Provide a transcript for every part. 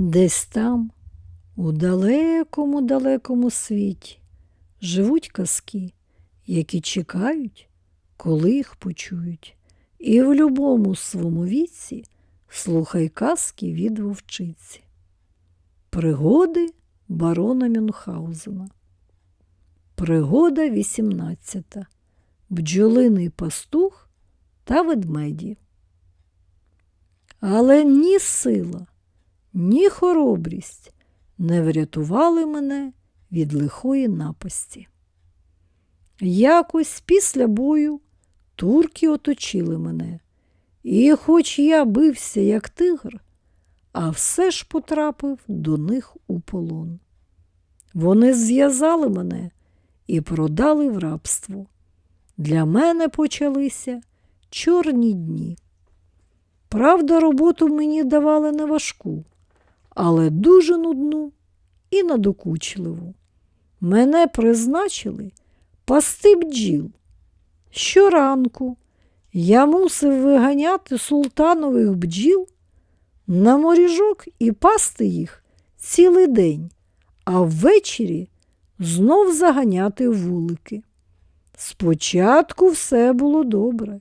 Десь там, у далекому далекому світі, живуть казки, які чекають, коли їх почують. І в любому своєму віці слухай казки від вовчиці. Пригоди барона Мюнхгаузена. Пригода 18. Бджолиний пастух та ведмеді. Але ні сила, ні хоробрість не врятували мене від лихої напасті. Якось після бою турки оточили мене, і хоч я бився, як тигр, а все ж потрапив до них у полон. Вони зв'язали мене і продали в рабство. Для мене почалися чорні дні. Правда, роботу мені давали не важку, але дуже нудну і надокучливу. Мене призначили пасти бджіл. Щоранку я мусив виганяти султанових бджіл на моріжок і пасти їх цілий день, а ввечері знов заганяти вулики. Спочатку все було добре,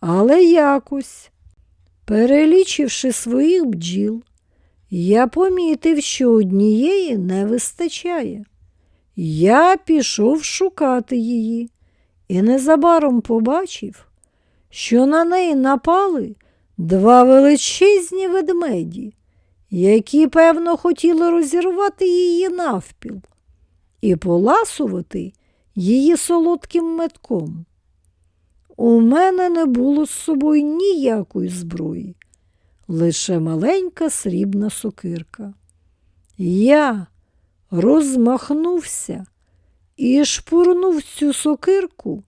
але якось, перелічивши своїх бджіл, я помітив, що однієї не вистачає. Я пішов шукати її і незабаром побачив, що на неї напали два величезні ведмеді, які, певно, хотіли розірвати її навпіл і поласувати її солодким метком. У мене не було з собою ніякої зброї, лише маленька срібна сокирка. Я розмахнувся і шпурнув цю сокирку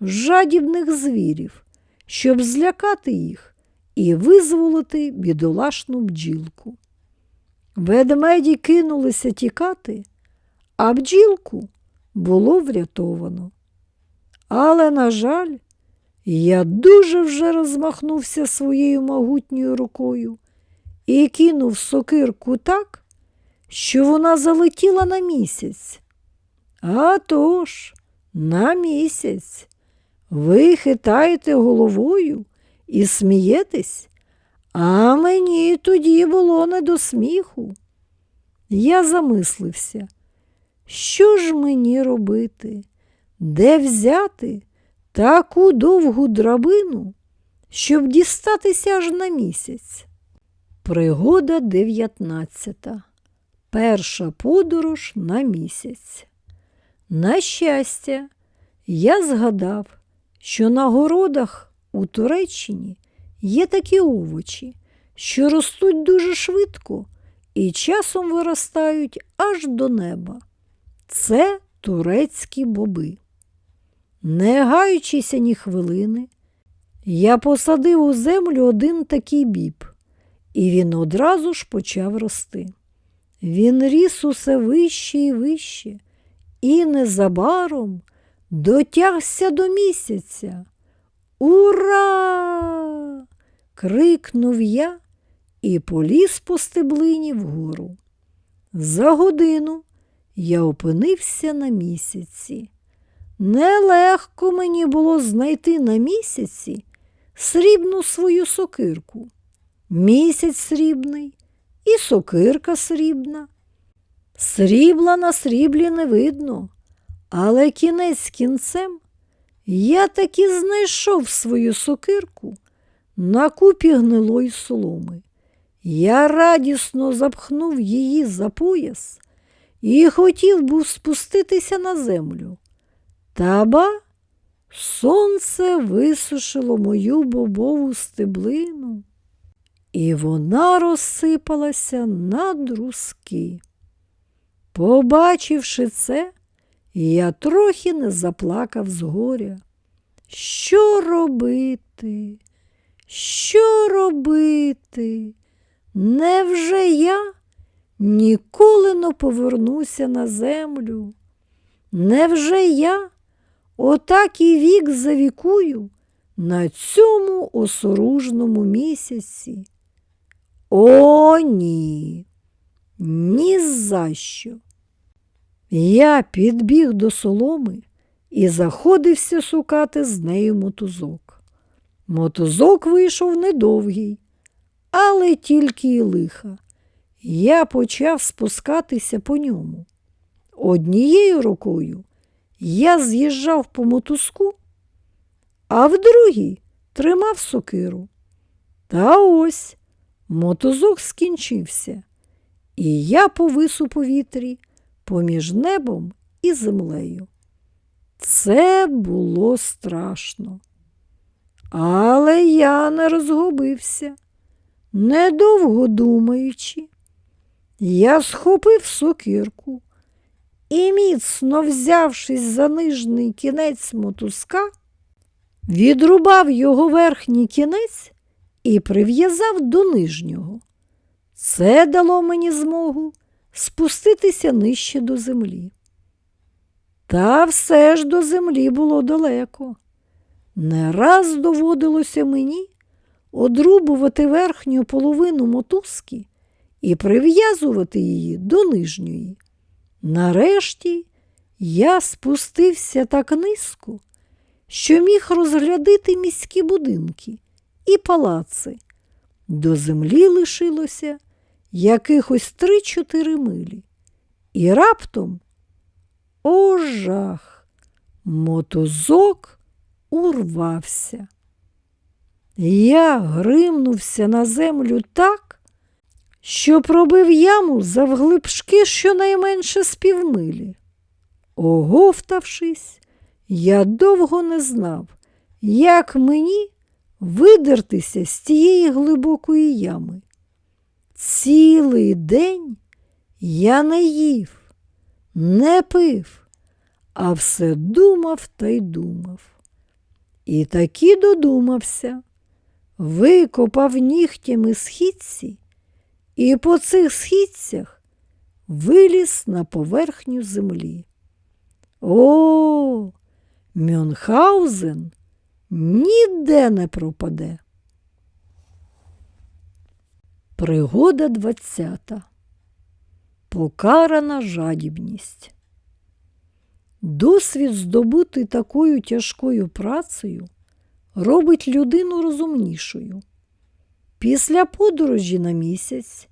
в жадібних звірів, щоб злякати їх і визволити бідолашну бджілку. Ведмеді кинулися тікати, а бджілку було врятовано. Але, на жаль, я дуже вже розмахнувся своєю могутньою рукою і кинув сокирку так, що вона залетіла на місяць. А тож, на місяць. Ви хитаєте головою і смієтесь, а мені тоді було не до сміху. Я замислився, що ж мені робити, де взяти таку довгу драбину, щоб дістатися аж на місяць. Пригода 19. Перша подорож на місяць. На щастя, я згадав, що на городах у Туреччині є такі овочі, що ростуть дуже швидко і часом виростають аж до неба. Це турецькі боби. Не гаючися ні хвилини, я посадив у землю один такий біб, і він одразу ж почав рости. Він ріс усе вище і вище, і незабаром дотягся до місяця. Ура! крикнув я і поліз по стеблині вгору. За годину я опинився на місяці. Нелегко мені було знайти на місяці срібну свою сокирку. Місяць срібний і сокирка срібна. Срібла на сріблі не видно, але кінець кінцем я таки знайшов свою сокирку на купі гнилої соломи. Я радісно запхнув її за пояс і хотів був спуститися на землю. Та ба, сонце висушило мою бобову стеблину, і вона розсипалася на друзки. Побачивши це, я трохи не заплакав з горя. Що робити? Що робити? Невже я ніколи не повернуся на землю? Невже я отак і вік завікую на цьому осоружному місяці? О, ні! Ні за що. Я підбіг до соломи і заходився шукати з нею мотузок. Мотузок вийшов недовгий, але тільки й лиха. Я почав спускатися по ньому. Однією рукою я з'їжджав по мотузку, а в другій тримав сокиру. Та ось мотузок скінчився, і я повис у повітрі поміж небом і землею. Це було страшно. Але я не розгубився, недовго думаючи. Я схопив сокирку і, міцно взявшись за нижній кінець мотузка, відрубав його верхній кінець і прив'язав до нижнього. Це дало мені змогу спуститися нижче до землі. Та все ж до землі було далеко. Не раз доводилося мені одрубувати верхню половину мотузки і прив'язувати її до нижньої. Нарешті я спустився так низько, що міг розглядати міські будинки і палаци. До землі лишилося якихось три-чотири милі. І раптом, о жах, мотузок урвався. Я гримнувся на землю так, що пробив яму завглибшки щонайменше з півмилі. Оговтавшись, я довго не знав, як мені видертися з тієї глибокої ями. Цілий день я не їв, не пив, а все думав та й думав. І таки додумався, викопав нігтями східці і по цих східцях виліз на поверхню землі. О, Мюнхгаузен ніде не пропаде. Пригода двадцята. Покарана жадібність. Досвід, здобутий такою тяжкою працею, робить людину розумнішою. Після подорожі на місяць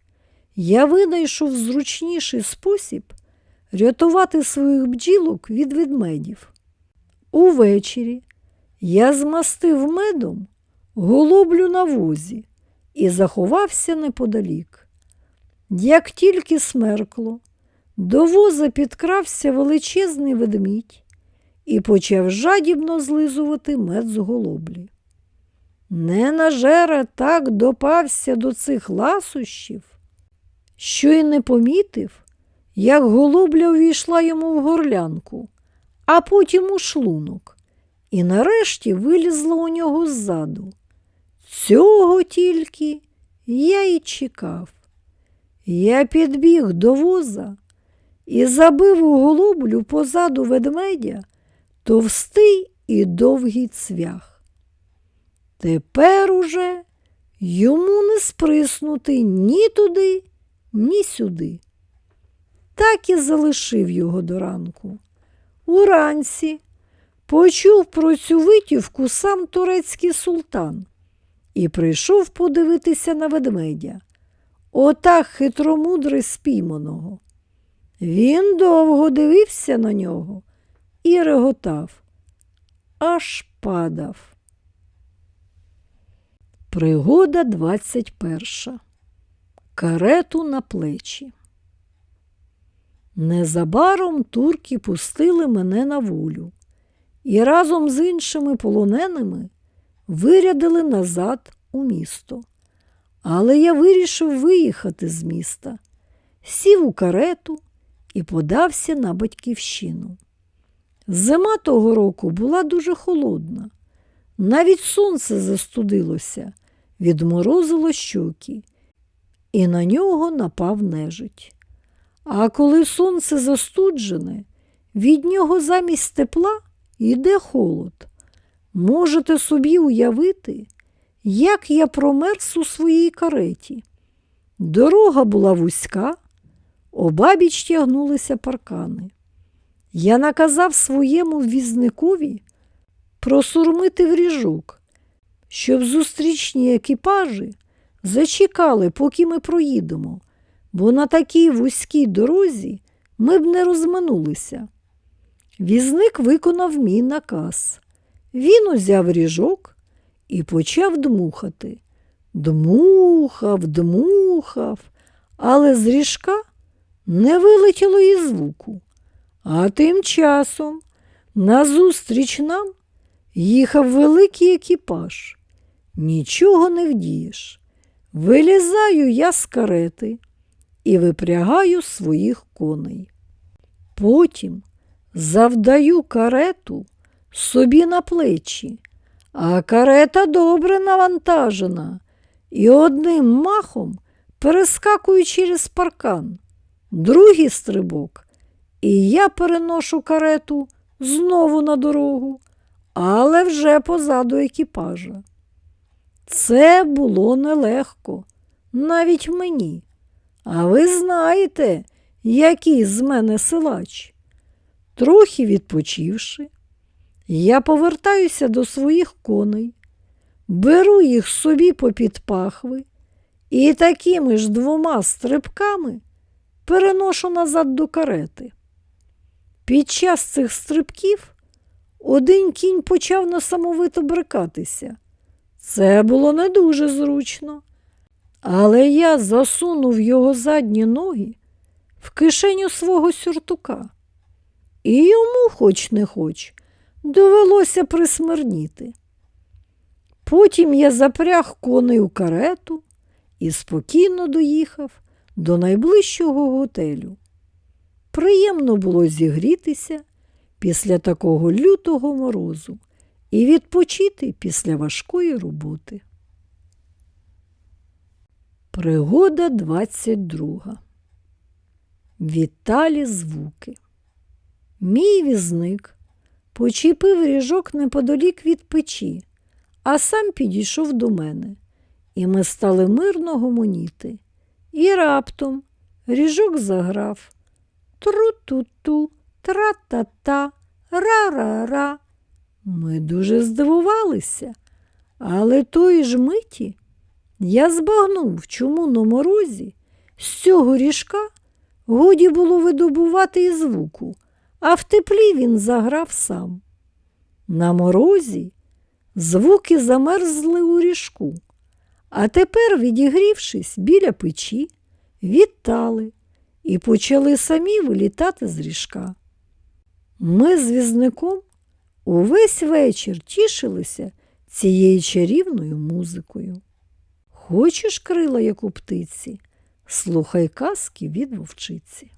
я винайшов зручніший спосіб рятувати своїх бджілок від ведмедів. Увечері я змастив медом голоблю на возі і заховався неподалік. Як тільки смеркло, до воза підкрався величезний ведмідь і почав жадібно злизувати мед з голоблі. Ненажера так допався до цих ласощів, що й не помітив, як голубля увійшла йому в горлянку, а потім у шлунок, і нарешті вилізла у нього ззаду. Цього тільки я й чекав. Я підбіг до воза і забив у голублю позаду ведмедя товстий і довгий цвях. Тепер уже йому не сприснути ні туди, ні сюди. Так і залишив його до ранку. Уранці почув про цю витівку сам турецький султан і прийшов подивитися на ведмедя, отак хитромудре спійманого. Він довго дивився на нього і реготав, аж падав. Пригода 21. Карету на плечі. Незабаром турки пустили мене на волю і разом з іншими полоненими вирядили назад у місто. Але я вирішив виїхати з міста, сів у карету і подався на батьківщину. Зима того року була дуже холодна. Навіть сонце застудилося, відморозило щоки, і на нього напав нежить. А коли сонце застуджене, від нього замість тепла йде холод. Можете собі уявити, як я промерз у своїй кареті. Дорога була вузька, обабіч тягнулися паркани. Я наказав своєму візникові просурмити в ріжок, щоб зустрічні екіпажі зачекали, поки ми проїдемо, бо на такій вузькій дорозі ми б не розминулися. Візник виконав мій наказ. Він узяв ріжок і почав дмухати. Дмухав, дмухав, але з ріжка не вилетіло і звуку. А тим часом назустріч нам їхав великий екіпаж. Нічого не вдієш. Вилізаю я з карети і випрягаю своїх коней. Потім завдаю карету собі на плечі, а карета добре навантажена, і одним махом перескакую через паркан, другий стрибок, і я переношу карету знову на дорогу, але вже позаду екіпажа. Це було нелегко, навіть мені. А ви знаєте, який з мене силач. Трохи відпочивши, я повертаюся до своїх коней, беру їх собі попід пахви і такими ж двома стрибками переношу назад до карети. Під час цих стрибків один кінь почав несамовито брикатися. Це було не дуже зручно, але я засунув його задні ноги в кишеню свого сюртука. І йому, хоч не хоч, довелося присмирніти. Потім я запряг коней у карету і спокійно доїхав до найближчого готелю. Приємно було зігрітися після такого лютого морозу і відпочити після важкої роботи. Пригода 22. Віталі звуки. Мій візник почепив ріжок неподалік від печі, а сам підійшов до мене, і ми стали мирно гомоніти. І раптом ріжок заграв тру-ту-ту, тра-та-та, ра-ра-ра. Ми дуже здивувалися, але тої ж миті я збагнув, чому на морозі з цього ріжка годі було видобувати і звуку, а в теплі він заграв сам. На морозі звуки замерзли у ріжку, а тепер, відігрівшись біля печі, відтали і почали самі вилітати з ріжка. Ми з візником увесь вечір тішилися цією чарівною музикою. Хочеш крила, як у птиці, слухай казки від вовчиці.